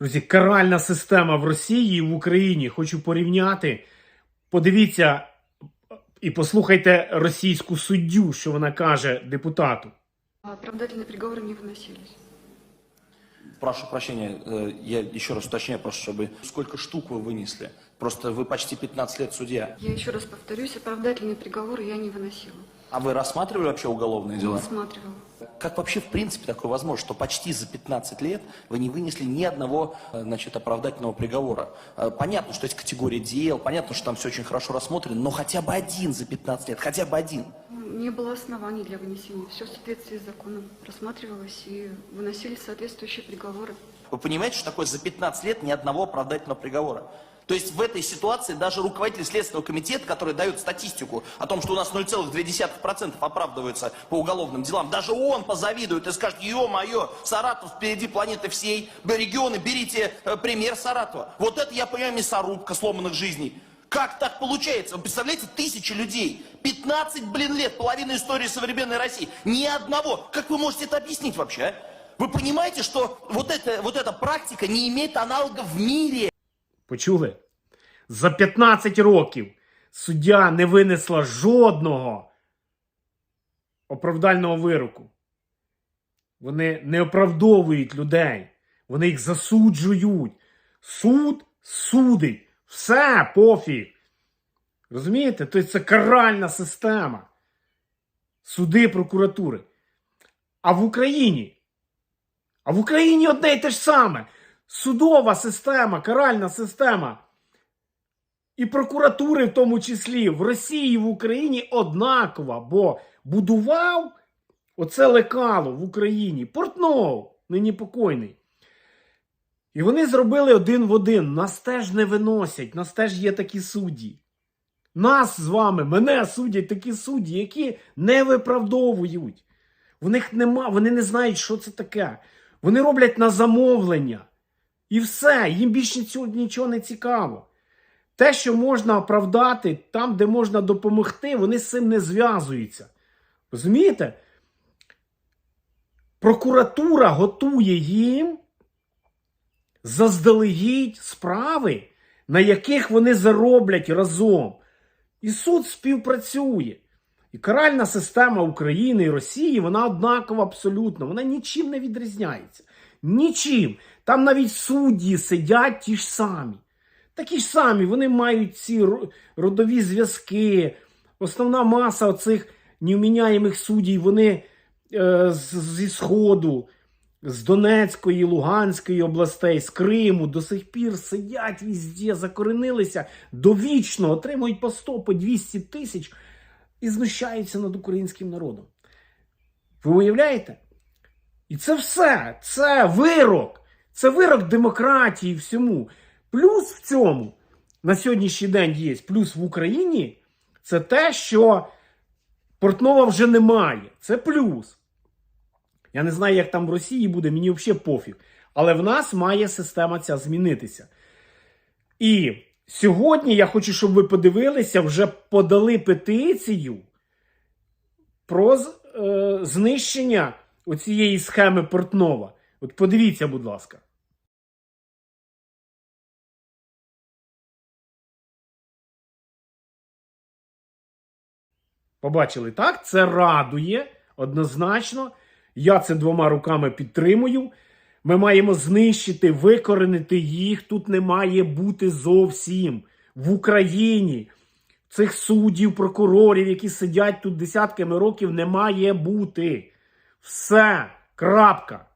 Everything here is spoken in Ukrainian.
Друзі, каральна система в Росії і в Україні. Хочу порівняти. Подивіться і послухайте російську суддю, що вона каже депутату. Оправдательные приговоры не выносились. Прошу прощения, э, я еще раз уточняю, просто чтобы... Сколько штук вы вынесли? Просто вы почти 15 лет судья. Я еще раз повторюсь, оправдательные приговоры я не выносила. А вы рассматривали вообще уголовные дела? рассматривала. Как вообще в принципе такое возможно, что почти за 15 лет вы не вынесли ни одного э, значит, оправдательного приговора? Э, Понятно, что есть категория дел, понятно, что там все очень хорошо рассмотрено, но хотя бы один за 15 лет, хотя бы один. Ну, Не было оснований для вынесения. Все в соответствии с законом рассматривалось и выносились соответствующие приговоры. Вы понимаете, что такое за 15 лет ни одного оправдательного приговора? То есть в этой ситуации даже руководитель Следственного комитета, который дает статистику о том, что у нас 0,2% оправдываются по уголовным делам, даже он позавидует и скажет, ё-моё, Саратов впереди планеты всей, регионы, берите э, пример Саратова. Вот это, я понимаю, мясорубка сломанных жизней. Как так получается? Вы представляете, тысячи людей, 15, блин, лет, половина истории современной России, ни одного. Как вы можете это объяснить вообще, а? Вы понимаете, что вот, это, вот эта практика не имеет аналогов в мире? Почули? За 15 років суддя не винесла жодного оправдального вироку. Вони не оправдовують людей. Вони їх засуджують. Суд судить. Все, пофіг. Розумієте? Тобто це каральна система. Суди прокуратури. А в Україні? А в Україні одне й те ж саме. Судова система, каральна система. І прокуратури в тому числі в Росії і в Україні однакова, бо будував оце лекало в Україні. Портнов, нині покойний. І вони зробили один в один. Нас теж не виносять, нас теж є такі судді. Нас з вами, мене судять такі судді, які не виправдовують. В них нема, вони не знають, що це таке. Вони роблять на замовлення. І все, їм більше нічого не цікаво. Те, що можна оправдати, там, де можна допомогти, вони з цим не зв'язуються. Розумієте? Прокуратура готує їм заздалегідь справи, на яких вони зароблять разом. І суд співпрацює. І каральна система України і Росії, вона однакова абсолютно. Вона нічим не відрізняється. Нічим. Там навіть судді сидять ті ж самі. Такі ж самі, вони мають ці родові зв'язки. Основна маса оцих невміняємих суддів, вони е, з- зі Сходу, з Донецької, Луганської областей, з Криму до сих пір сидять візде, закоренилися довічно, отримують по 100, по 200 тисяч і знущаються над українським народом. Ви уявляєте? І це все, це вирок, це вирок демократії всьому. Плюс в цьому на сьогоднішній день є, плюс в Україні це те, що Портнова вже немає. Це плюс. Я не знаю, як там в Росії буде, мені взагалі пофіг. Але в нас має система ця змінитися. І сьогодні я хочу, щоб ви подивилися, вже подали петицію про е, знищення оцієї схеми Портнова. От подивіться, будь ласка. Побачили, так? Це радує однозначно. Я це двома руками підтримую. Ми маємо знищити, викоренити їх. Тут не має бути зовсім в Україні. Цих суддів, прокурорів, які сидять тут десятками років, не має бути. Все. Крапка.